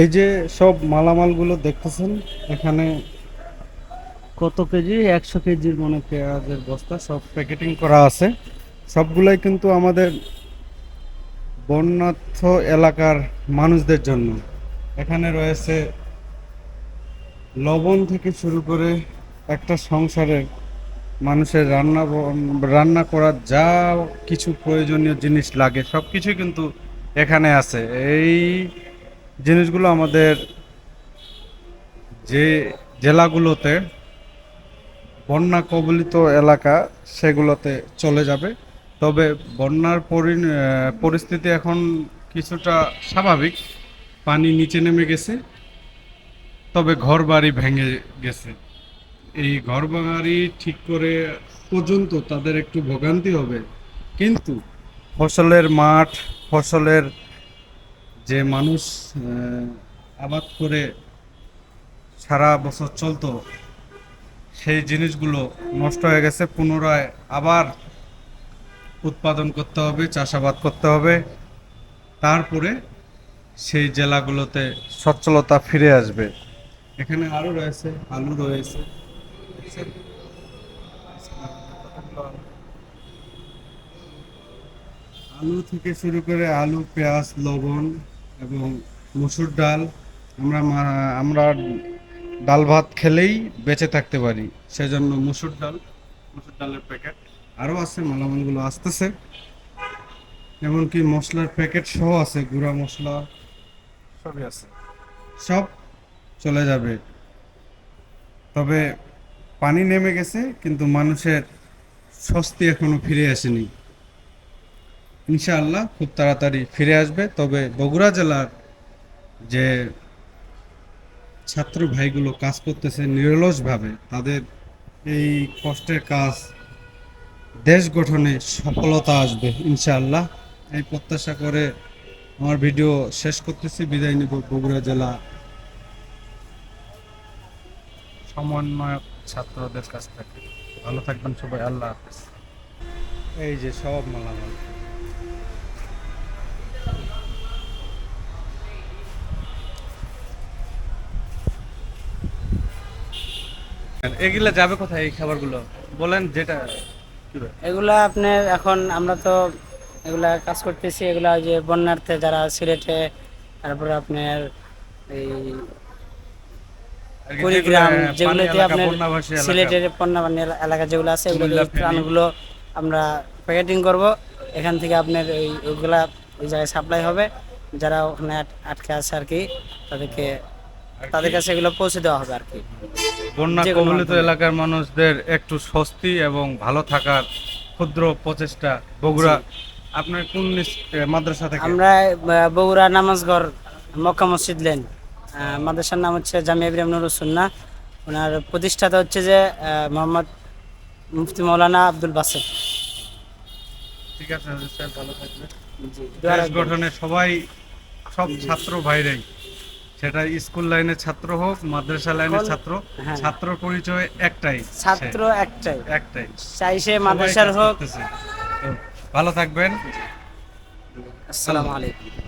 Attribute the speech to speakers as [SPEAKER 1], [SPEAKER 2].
[SPEAKER 1] এই যে সব মালামালগুলো দেখতেছেন, এখানে কত কেজি? একশো কেজির মনে পেঁয়াজের বস্তা, সব প্যাকেটিং করা আছে। সবগুলাই কিন্তু আমাদের বন্যার্থ এলাকার মানুষদের জন্য। এখানে রয়েছে লবণ থেকে শুরু করে একটা সংসারে মানুষের রান্না রান্না করার যা কিছু প্রয়োজনীয় জিনিস লাগে সব কিছুই কিন্তু এখানে আছে। এই জিনিসগুলো আমাদের যে জেলাগুলোতে বন্যা কবলিত এলাকা সেগুলোতে চলে যাবে। তবে বন্যার পরি- পরিস্থিতি এখন কিছুটা স্বাভাবিক। পানি নিচে নেমে গেছে, তবে ঘর বাড়ি ভেঙে গেছে। এই ঘর বাড়ি ঠিক করে পর্যন্ত তাদের একটু ভোগান্তি হবে। কিন্তু ফসলের মাঠ, ফসলের যে মানুষ আবাদ করে সারা বছর চলতো, সেই জিনিসগুলো নষ্ট হয়ে গেছে। পুনরায় আবার উৎপাদন করতে হবে, চাষাবাদ করতে হবে। তারপরে সেই জেলাগুলোতে সচ্ছলতা ফিরে আসবে। এখানে আরও রয়েছে, আলু রয়েছে, আলু থেকে শুরু করে আলু, পেঁয়াজ, লবণ এবং মসুর ডাল, আমরা আমরা ডাল ভাত খেলেই বেঁচে থাকতে পারি। সেজন্য মসুর ডাল, মসুর ডালের প্যাকেট। আরও আছে, মালামালগুলো আসতেছে। এমনকি মশলার প্যাকেট সহ আছে, গুঁড়া মশলা, সবই আছে। সব চলে যাবে। তবে পানি নেমে গেছে, কিন্তু মানুষের স্বস্তি এখনও ফিরে আসেনি। ইনশাআল্লাহ খুব তাড়াতাড়ি ফিরে আসবে। তবে বগুড়া জেলার যে ছাত্র ভাইগুলো কাজ করতেছে নিরলসভাবে, তাদের এই কষ্টের কাজ দেশ গঠনে সফলতা আসবে ইনশাআল্লাহ। এই প্রত্যাশা করে আমার ভিডিও শেষ করতেছি। বিদায় নিব বগুড়া জেলা সমন্বয়ক ছাত্রদের কাছ থেকে। ভালো থাকবেন সবাই, আল্লাহ হাফেজ। এই যে সব মালামাল। এগুলা যাবে কোথায় এই খাবারগুলো? বলেন যেটা।
[SPEAKER 2] এগুলা আপনার এখন আমরা তো এগুলা কাজ করতেছি এগুলা যে বন্যার্থে যারা সিলেটে তারপরে আপনার এই কুড়িগ্রাম
[SPEAKER 1] যেগুলো,
[SPEAKER 2] যেগুলোতে আপনার সিলেটের পণ্যবাণী এলাকা যেগুলো আছে এগুলো ত্রাণগুলো আমরা প্যাকেটিং করব। এখান থেকে আপনার ওই ওইগুলা ওই জায়গায় সাপ্লাই হবে। যারা ওখানে আটকে আছে আর কি তাদেরকে তাদের কাছে এগুলো পৌঁছে দেওয়া হবে আর কি।
[SPEAKER 1] বন্যা কবলিত এলাকার মানুষদের একটু স্বস্তি এবং ভালো থাকার ক্ষুদ্র প্রচেষ্টা। বগুড়া আপনার কোন মাদ্রাসা থেকে?
[SPEAKER 2] আমরা বগুড়া নামাজঘর মক্কা মসজিদ লেন। মাদ্রাসার নাম হচ্ছে জামিয়া ইব্রাহিম নুরুস সুন্না ওনার প্রতিষ্ঠাতা হচ্ছে যে মোহাম্মদ মুফতি মৌলানা আব্দুল বাসেদ
[SPEAKER 1] ঠিক আছে ভালো থাকবেন।
[SPEAKER 2] জি
[SPEAKER 1] গঠনে সবাই সব ছাত্র ভাইরাই। সেটা স্কুল লাইনের ছাত্র হোক মাদ্রাসা লাইনের ছাত্র
[SPEAKER 2] হ্যাঁ।
[SPEAKER 1] ছাত্র পরিচয় একটাই।
[SPEAKER 2] ছাত্র একটাই।
[SPEAKER 1] একটাই।
[SPEAKER 2] চাই সে মাদ্রাসার হোক।
[SPEAKER 1] ভালো থাকবেন।
[SPEAKER 2] আসসালামু আলাইকুম।